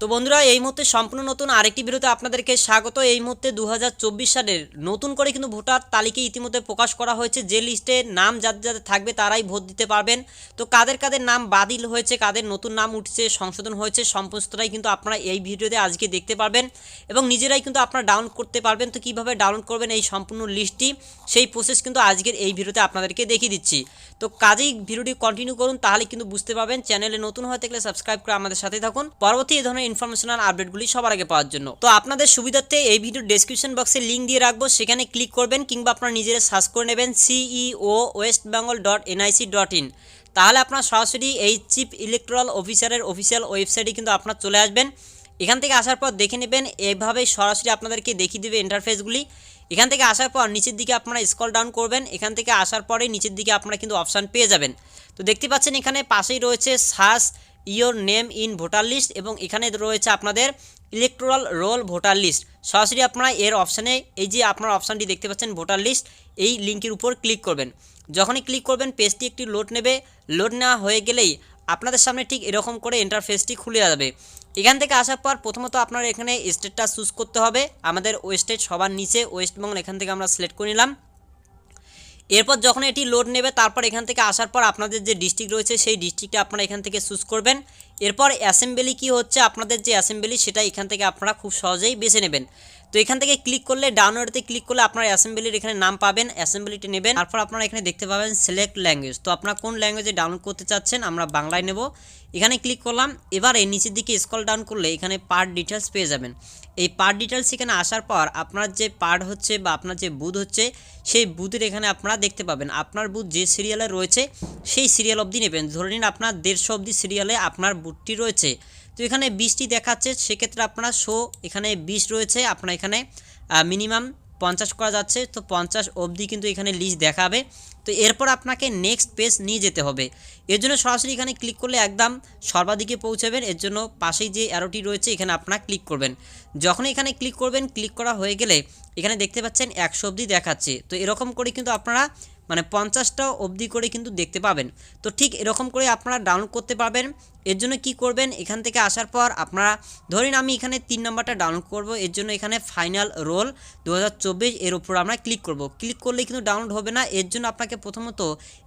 তো বন্ধুরা, এই মুহূর্তে সম্পূর্ণ নতুন আরেকটি ভিডিওতে আপনাদেরকে স্বাগত। এই মুহূর্তে দু হাজার চব্বিশ সালের নতুন করে কিন্তু ভোটার তালিকা ইতিমধ্যে প্রকাশ করা হয়েছে। যে লিস্টে নাম যাদের যাদের থাকবে তারাই ভোট দিতে পারবেন। তো কাদের কাদের নাম বাতিল হয়েছে, কাদের নতুন নাম উঠছে, সংশোধন হয়েছে সমস্তটাই কিন্তু আপনারা এই ভিডিওতে আজকে দেখতে পারবেন এবং নিজেরাই কিন্তু আপনারা ডাউনলোড করতে পারবেন। তো কীভাবে ডাউনলোড করবেন এই সম্পূর্ণ লিস্টটি, সেই প্রসেস কিন্তু আজকের এই ভিডিওতে আপনাদেরকে দেখিয়ে দিচ্ছি। তো কাজেই ভিডিওটি কন্টিনিউ করুন, তাহলে কিন্তু বুঝতে পারবেন। চ্যানেলে নতুন হয়ে থাকলে সাবস্ক্রাইব করে আমাদের সাথে থাকুন। পরবর্তী এই ধরনের ইনফরমেশনাল আপডেটগুলি সবার আগে পাওয়ার জন্য। তো আপনাদের সুবিধার্থে এই ভিডিও ডেসক্রিপশন বক্সে লিঙ্ক দিয়ে রাখব। সেখানে ক্লিক করবেন কিংবা আপনারা নিজেরা সার্চ করে নেবেন CEO West Bengal dot NIC dot in তাহলে আপনার সরাসরি এই চিফ ইলেকট্রাল অফিসারের অফিসিয়াল ওয়েবসাইটে কিন্তু আপনার চলে আসবেন। এখান থেকে আসার পর দেখে নেবেন, এভাবেই সরাসরি আপনাদেরকে দেখিয়ে দেবে ইন্টারফেসগুলি এখান থেকে আসার পর নিচের দিকে আপনারা স্ক্রল ডাউন করবেন। এখান থেকে আসার পরে নিচের দিকে আপনারা কিন্তু অপশান পেয়ে যাবেন। তো দেখতে পাচ্ছেন এখানে পাশেই রয়েছে search your name in voter list এবং এখানে রয়েছে আপনাদের ইলেকট্রাল রোল ভোটার লিস্ট সরাসরি আপনারা এর অপশানে এই যে আপনার অপশানটি দেখতে পাচ্ছেন ভোটার লিস্ট এই লিঙ্কের উপর ক্লিক করবেন। যখনই ক্লিক করবেন পেজটি একটি লোড নেবে। লোড নেওয়া হয়ে গেলেই আপনাদের সামনে ঠিক এরকম করে ইন্টারফেসটি খুলে যাবে। এখান থেকে আসার পর প্রথমত আপনার এখানে স্টেটটা চুজ করতে হবে। আমাদের ওয়েস্টেট সবার নিচে ওয়েস্টবেঙ্গল এখান থেকে আমরা সিলেক্ট করে নিলাম। এরপর যখন এটি লোড নেবে, তারপর এখান থেকে আসার পর আপনাদের যে ডিস্ট্রিক্ট রয়েছে, সেই ডিস্ট্রিক্টটা আপনারা এখান থেকে চুজ করবেন। এরপর অ্যাসেম্বলি কি হচ্ছে? আপনাদের যে অ্যাসেম্বলি সেটা এখান থেকে আপনারা খুব সহজেই বেছে নেবেন। তো এখান থেকে ক্লিক করলে ডাউনলোডতে ক্লিক করলে আপনার অ্যাসেম্বলির এখানে নাম পাবেন অ্যাসেম্বলিটি নেবেন। তারপর আপনারা এখানে দেখতে পাবেন সিলেক্ট ল্যাঙ্গুয়েজ তো আপনারা কোন ল্যাঙ্গুয়েজে ডাউনলোড করতে চাচ্ছেন, আমরা বাংলায় নেব। এখানে ক্লিক করলাম, এবারে নিচের দিকে স্কল ডাউন করলে এখানে পার্ট ডিটেলস পেয়ে যাবেন। এই পার্ট ডিটেলস এখানে আসার পর আপনার যে পার্ট হচ্ছে বা আপনার যে বুথ হচ্ছে, সেই বুথের এখানে আপনারা দেখতে পাবেন, আপনার বুথ যে সিরিয়ালে রয়েছে, সেই সিরিয়াল অবধি নেবেন। ধরে নিন আপনার দেড়শো অবধি সিরিয়ালে আপনার বুথটি রয়েছে। তো এখানে বিশটি দেখাচ্ছে, সেক্ষেত্রে আপনার শো এখানে বিশ রয়েছে, আপনার এখানে মিনিমাম পঞ্চাশ করা যাচ্ছে, তো পঞ্চাশ অবধি কিন্তু এখানে লিস্ট দেখাবে। তো এরপর আপনাকে নেক্সট পেজ নিয়ে যেতে হবে। এর জন্য সরাসরি এখানে ক্লিক করলে একদম সর্বাধিকে পৌঁছাবেন, এর জন্য পাশেই যে অ্যারোটি রয়েছে, এখানে আপনারা ক্লিক করবেন। যখন এখানে ক্লিক করবেন ক্লিক করা হয়ে গেলে এখানে দেখতে পাচ্ছেন একশো অবধি দেখাচ্ছে। তো এরকম করে কিন্তু আপনারা মানে পঞ্চাশটা অবধি করে কিন্তু দেখতে পাবেন। তো ঠিক এরকম করে আপনারা ডাউনলোড করতে পারবেন। এর জন্য কি করবেন? এখান থেকে আসার পর আপনারা ধরেন আমি এখানে তিন নম্বরটা ডাউনলোড করব। এর জন্য এখানে ফাইনাল রোল দু হাজার চব্বিশ এর উপর আমরা ক্লিক করব। ক্লিক করলে কিন্তু ডাউনলোড হবে না। এর জন্য আপনাকে প্রথমত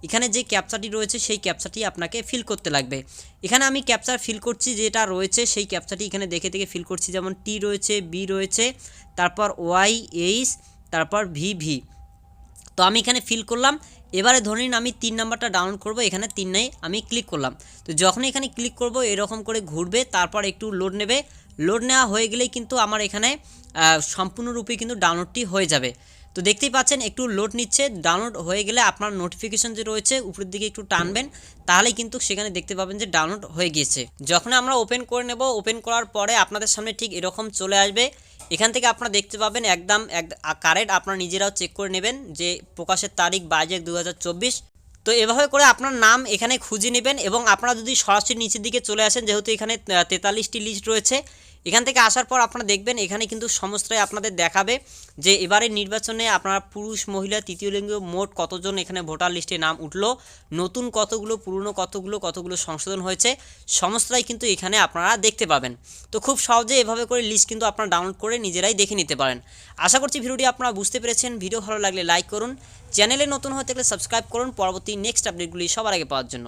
এখানে যে ক্যাপচাটি রয়েছে, সেই ক্যাপচাটি আপনাকে ফিল করতে লাগবে। এখানে আমি ক্যাপচার ফিল করছি, যেটা রয়েছে, সেই ক্যাপচাটি এখানে দেখে দেখে ফিল করছি। যেমন টি রয়েছে বি রয়েছে, তারপর ওয়াই এইচ তারপর ভি ভি তো আমি এখানে ফিল করলাম। এবারে ধরে নিন আমি তিন নাম্বারটা ডাউনলোড করব, এখানে তিন নেই, আমি ক্লিক করলাম। তো যখন এখানে ক্লিক করব, এরকম করে ঘুরবে, তারপর একটু লোড নেবে। লোড নেওয়া হয়ে গেলেই কিন্তু আমার এখানে সম্পূর্ণরূপে কিন্তু ডাউনলোডটি হয়ে যাবে। তো দেখতেই পাচ্ছেন, একটু লোড নিচ্ছে ডাউনলোড হয়ে গেলে আপনার নোটিফিকেশন যে রয়েছে, উপরের দিকে একটু টানবেন, তাহলেই কিন্তু সেখানে দেখতে পাবেন যে ডাউনলোড হয়ে গিয়েছে। যখন আমরা ওপেন করে নেব ওপেন করার পরে আপনাদের সামনে ঠিক এরকম চলে আসবে। এখান থেকে আপনারা দেখতে পাবেন একদম, এক কারেন্ট আপনারা নিজেরাও চেক করে নেবেন যে প্রকাশের তারিখ বাইশ এক দু তো এভাবে করে আপনার নাম এখানে খুঁজে নেবেন এবং আপনারা যদি সরাসরি নিচের দিকে চলে আসেন, যেহেতু এখানে তেতাল্লিশটি লিস্ট রয়েছে এখান থেকে আসার পর আপনারা দেখবেন এখানে কিন্তু সমস্তই আপনাদের দেখাবে যে এবারে নির্বাচনে আপনার পুরুষ, মহিলা, তৃতীয় লিঙ্গ মোট কতজন এখানে ভোটার লিস্টে নাম উঠল, নতুন কতগুলো, পুরনো কতগুলো কতগুলো সংশোধন হয়েছে, সমস্তটাই কিন্তু এখানে আপনারা দেখতে পাবেন। তো খুব সহজে এভাবে করে লিস্ট কিন্তু আপনারা ডাউনলোড করে নিজেরাই দেখে নিতে পারেন। আশা করছি ভিডিওটি আপনারা বুঝতে পেরেছেন। ভিডিও ভালো লাগলে লাইক করুন। চ্যানেলে নতুন হয়ে থাকলে সাবস্ক্রাইব করুন। পরবর্তী নেক্সট আপডেটগুলি সবার আগে পাওয়ার জন্য।